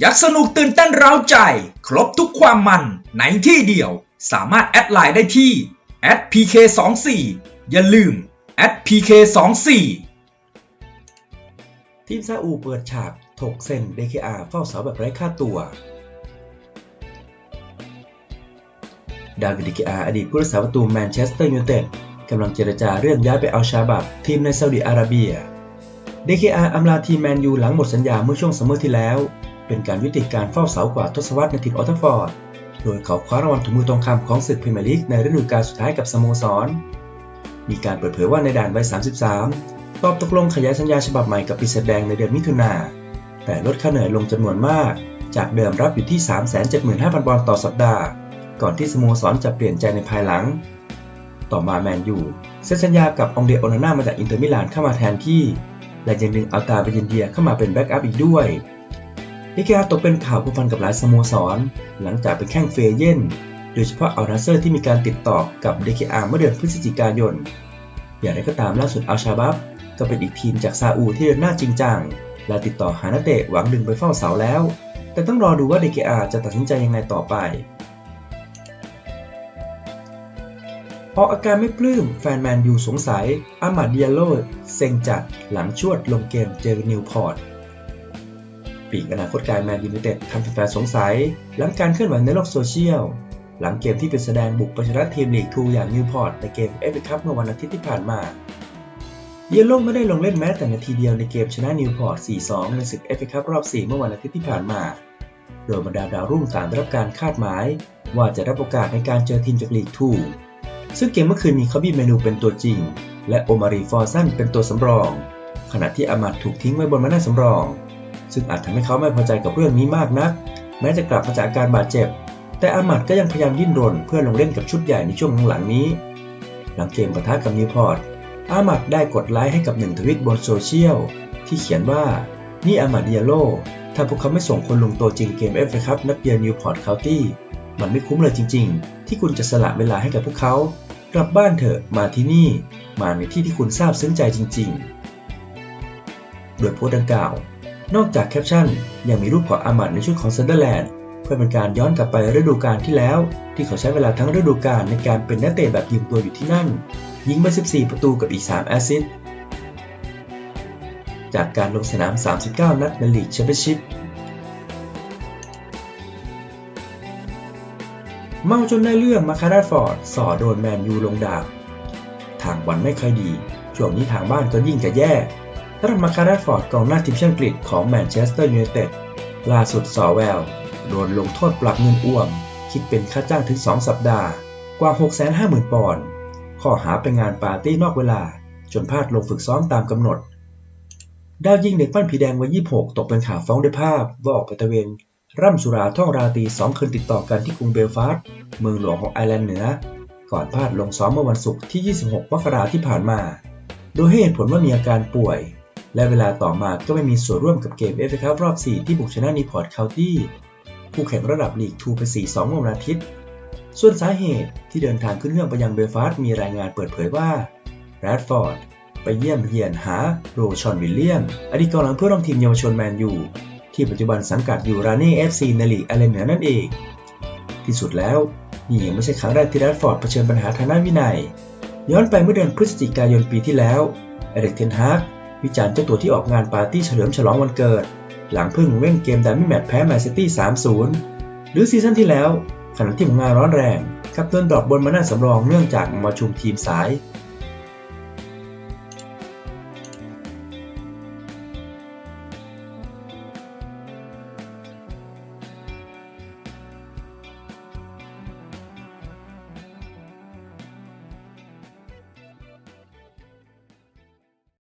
อยากสนุกตื่นเต้นเร้าใจ ครบทุกความมันในที่เดียว สามารถแอดไลน์ได้ที่ @pk24 อย่าลืม @pk24 ทีมซาอุเปิดฉาก ถกเซ็น DKR เฝ้าเสาแบบไร้ค่าตัว ดาวิด DKR อดีตผู้รักษาประตูแมนเชสเตอร์ยูไนเต็ดกำลังเจรจาเรื่องย้ายไปเอัลชาบับ ทีมในซาอุดิอาระเบีย DKR อำลาทีมแมนยูหลังหมดสัญญาเมื่อช่วงซัมเมอร์ที่แล้ว เป็นการยุติการเฝ้าเสากว่าทศวรรษในทีมออตฟอร์ด โดยเขาคว้ารางวัลถุงมือทองคำของศึกพรีเมียร์ลีกในฤดูกาลสุดท้ายกับสโมสร มีการเปิดเผยว่าในด่านวัย 33 ตอบตกลงขยายสัญญาฉบับใหม่กับปีศาจแดงในเดือนมิถุนา แต่ลดค่าเหนื่อยลงจำนวนมาก จากเดิมรับอยู่ที่ 375,000บอลต่อสัปดาห์ ก่อนที่สโมสรจะเปลี่ยนใจในภายหลัง ต่อมาแมนยูเซ็นสัญญากับองเดโอนาน่ามาจากอินเตอร์มิลานเข้ามาแทนที่ และยังดึงอัลตาเบยินเดียเข้ามาเป็นแบ็กอัพอีกด้วย นิกาตกเป็นข่าวผูกพันกับหลายสโมสร หลังจากเป็นแข้งเฟเย่น โดยเฉพาะอัลนาเซอร์ที่มีการติดต่อกับ DKR เมื่อเดือนพฤศจิกายน อย่างไรก็ตามล่าสุดอัลชาบับก็เป็นอีกทีมจากซาอุที่เดินหน้าจริงจังและติดต่อหานักเตะหวังดึงไปเฝ้าเสาแล้ว แต่ต้องรอดูว่า DKR จะตัดสินใจยังไงต่อไปออกอาการไม่ปลื้มแฟนแมนยูสงสัยอามาเดียโลเซ็งจัดหลังชวดลงเกมเจอนิวพอร์ต ปีกอนาคตการแมนยูไนเต็ดทำแฟนๆสงสัย หลังการเคลื่อนไหวในโลกโซเชียล หลังเกมที่เป็นแสดงบุกไปชนะทีมลีกทูอย่างนิวพอร์ตในเกมเอฟเอคัพเมื่อวันอาทิตย์ที่ผ่านมา เยลโลไม่ได้ลงเล่นแม้แต่นาทีเดียวในเกมชนะนิวพอร์ต 4-2 ในศึกเอฟเอคัพรอบ 4 เมื่อวันอาทิตย์ที่ผ่านมา โดยบรรดาดาวรุ่งต่างได้รับการคาดหมาย ว่าจะรับโอกาสในการเจอทีมจากลีกทูซึ่งเกมเมื่อคืนมีคาบีเมนูเป็นตัวจริง และโอมารีฟอร์ซันเป็นตัวสำรอง ขณะที่อามัดถูกทิ้งไว้บนมาหน้าสำรอง ซึ่งอาจทำให้เขาไม่พอใจกับเรื่องนี้มากนัก แม้จะกลับมาจากอาการบาดเจ็บ แต่อามัดก็ยังพยายามดิ้นรนเพื่อลงเล่นกับชุดใหญ่ในช่วงหลังนี้ หลังเกมปะทะกับนิวพอร์ตอามัดได้กดไลค์ให้กับหนึ่งทวิตบนโซเชียลที่เขียนว่านี่อามัดเดียโลถ้าพวกเขาไม่ส่งคนลงตัวจริงเกมเอฟเอคัพนัดเยือนนิวพอร์ตเคานตี้มันไม่คุ้มเลยจริง ๆ ที่คุณจะสละเวลาให้กับพวกเขา กลับบ้านเถอะมาที่นี่ มาในที่ที่คุณทราบซึ้งใจจริง ๆ โดยโพสต์ดังกล่าว นอกจากแคปชั่น ยังมีรูปของอามัดในชุดของเซนเดอร์แลนด์เพื่อเป็นการย้อนกลับไปฤดูกาลที่แล้ว ที่เขาใช้เวลาทั้งฤดูกาลในการเป็นนักเตะแบบยืมตัวอยู่ที่นั่น ยิงมา14 ประตูกับอีก 3 แอสซิสต์จากการลงสนาม 39 นัดในลีกแชมเปี้ยนชิพเมาจนได้เรื่องมาคาราฟอร์ดส่อโดนแมนยูลงดาบ ทางบอลไม่ค่อยดี ช่วงนี้ทางบ้านก็ยิ่งจะแย่ สำหรับมาคาราฟอร์ดกองหน้าทีมชาติอังกฤษของแมนเชสเตอร์ยูไนเต็ดล่าสุดสอแววโดนลงโทษปรับเงินอ้วม คิดเป็นค่าจ้างถึง 2 สัปดาห์ กว่า 650,000 ปอนด์ข้อหาไปงานปาร์ตี้นอกเวลา จนพลาดลงฝึกซ้อมตามกำหนด ดาวยิงเด็กปั้นผีแดงวัย 26 ตกเป็นข่าวฟ้องด้วยภาพ ว่าออกไปตะเวน ร่ำสุราท่องราตรีสองคืนติดต่อกันที่กรุงเบลฟาสต์เมืองหลวงของไอร์แลนด์เหนือ ก่อนพลาดลงซ้อมเมื่อวันศุกร์ที่ 26 มกราที่ผ่านมา โดยให้เหตุผลว่ามีอาการป่วย และเวลาต่อมาก็ไม่มีส่วนร่วมกับเกมเอฟเอคัพรอบ 4 ที่บุกชนะนิพอร์ตเคานตี้ผู้แข่งระดับลีกทูไป 4-2 เมื่อวันอาทิตย์ ส่วนสาเหตุที่เดินทางขึ้นเครื่องไปยังเบลฟาสต์มีรายงานเปิดเผยว่าแรดฟอร์ดไปเยี่ยมเยียนหาโรชอนวิลเลียม อดีตกองหลังเพื่อนร่วมทีมเยาวชนแมนยูที่ปัจจุบันสังกัดอยู่ราเน่เอฟซีในลีกอเลนเหนือนั่นเอง ที่สุดแล้วนี่ยังไม่ใช่ครั้งแรกที่แรดฟอร์ดเผชิญปัญหาทางด้านวินัย ย้อนไปเมื่อเดือนพฤศจิกายนปีที่แล้วเอริกเทนฮาก วิจารณ์เจ้าตัวที่ออกงานปาร์ตี้เฉลิมฉลองวันเกิด หลังเพิ่งเล่นเกมดัมมี่แมตช์แพ้แมนซิตี้ 3-0 หรือซีซั่นที่แล้วขณะที่ผลงานร้อนแรง กับโดนดรอปบนมาหน้าสำรองเนื่องจากมาชุมทีมสาย